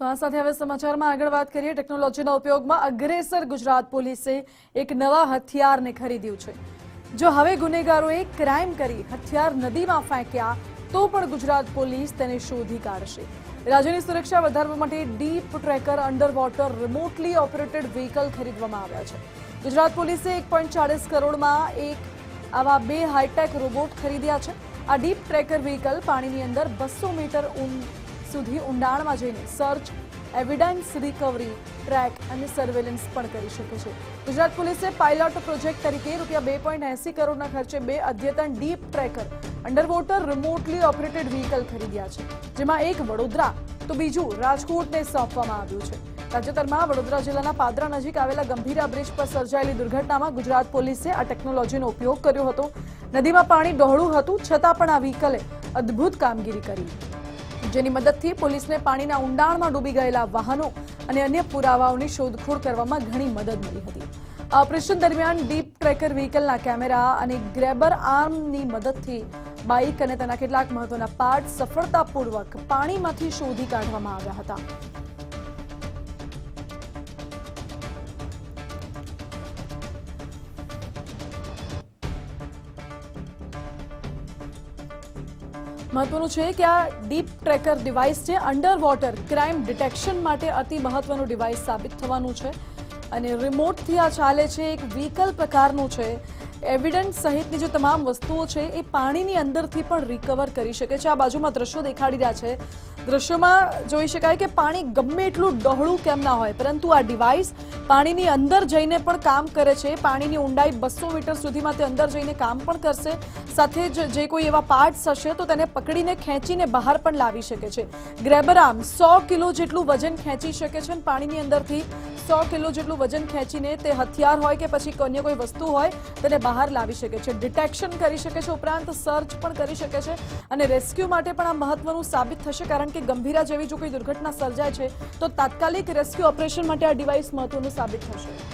તો આ સાથે હવે સમાચારમાં આગળ વાત કરીએ. ટેકનોલોજીના ઉપયોગમાં અગ્રેસર ગુજરાત પોલીસે એક નવા હથિયારને ખરીદ્યું છે. જો હવે ગુનેગારોએ ક્રાઇમ કરી હથિયાર નદીમાં ફેંક્યા, તો પણ ગુજરાત પોલીસ તેને શોધી કાઢશે. રાજ્યની સુરક્ષા વધારવા માટે deep tracker under water remotely operated vehicle ખરીદવામાં આવ્યા છે. ગુજરાત પોલીસે એક પોઈન્ટ ચાળીસ કરોડમાં એક આવા બે હાઈટેક રોબોટ ખરીદ્યા છે. આ ડીપ ટ્રેકર વ્હીકલ પાણીની અંદર બસો મીટર ઊંડ સુધી ઊંડાણમાં જઈને સર્ચ એવિડન્સ રિકવરી ટ્રેક અને સર્વેલન્સ પણ કરી શકે છે. ગુજરાત પોલીસે પાયલોટ પ્રોજેક્ટ તરીકે રૂપિયા બે પોઈન્ટ એસી કરોડના ખર્ચે બે અદ્યતન deep trekker underwater remotely operated vehicle ખરીદ્યા છે, જેમાં એક વડોદરા, તો બીજું રાજકોટને સોંપવામાં આવ્યું છે. તાજેતરમાં વડોદરા જિલ્લાના પાદરા નજીક આવેલા ગંભીરા બ્રિજ પર સર્જાયેલી દુર્ઘટનામાં ગુજરાત પોલીસે આ ટેકનોલોજીનો ઉપયોગ કર્યો હતો. નદીમાં પાણી ડહોળું હતું, છતાં પણ આ વ્હીકલે અદ્ભુત કામગીરી કરી. જેની મદદથી પોલીસને પાણીના ઊંડાણમાં ડૂબી ગયેલા વાહનો અને અન્ય પુરાવાઓની શોધખોળ કરવામાં ઘણી મદદ મળી હતી. આ ઓપરેશન દરમિયાન ડીપ ટ્રેકર વ્હીકલના કેમેરા અને ગ્રેબર આર્મની મદદથી બાઇક અને તેના કેટલાક મહત્વના પાર્ટ સફળતાપૂર્વક પાણીમાંથી શોધી કાઢવામાં આવ્યા હતા. મહત્વનું છે કે આ ડીપ ટ્રેકર ડિવાઇસ છે અંડર વોટર ક્રાઇમ ડિટેક્શન માટે અતિ મહત્વનું ડિવાઇસ સાબિત થવાનું છે. અને રિમોટથી આ ચાલે છે, એક વ્હીકલ પ્રકારનું છે. એવિડન્સ સહિતની જે તમામ વસ્તુઓ છે એ પાણીની અંદરથી પણ રિકવર કરી શકે છે. આ બાજુમાં દ્રશ્યો દેખાડી રહ્યા છે. દ્રશ્યોમાં જોઈ શકાય કે પાણી ગમે એટલું ડહોળું કેમ ના હોય, પરંતુ આ ડિવાઇસ પાણીની અંદર જઈને પણ કામ કરે છે. પાણીની ઊંડાઈ બસો મીટર સુધીમાં તે અંદર જઈને કામ પણ કરશે. સાથે જ જે કોઈ એવા પાર્ટ્સ હશે તો તેને પકડીને ખેંચીને બહાર પણ લાવી શકે છે. ગ્રેબર આર્મ સો કિલો જેટલું વજન ખેંચી શકે છે અને પાણીની અંદરથી સો કિલો જેટલું વજન ખેંચીને તે હથિયાર હોય કે પછી અન્ય કોઈ વસ્તુ હોય તેને બહાર લાવી શકે છે, ડિટેક્શન કરી શકે છે, ઉપરાંત સર્ચ પણ કરી શકે છે અને રેસ્ક્યુ માટે પણ આ મહત્વનું સાબિત થશે, કારણ કે ગંભીરા જેવી જો કોઈ દુર્ઘટના સર્જાય છે, તો તાત્કાલિક રેસ્ક્યુ ઓપરેશન માટે આ ડિવાઇસ મહત્વનું સાબિત થશે.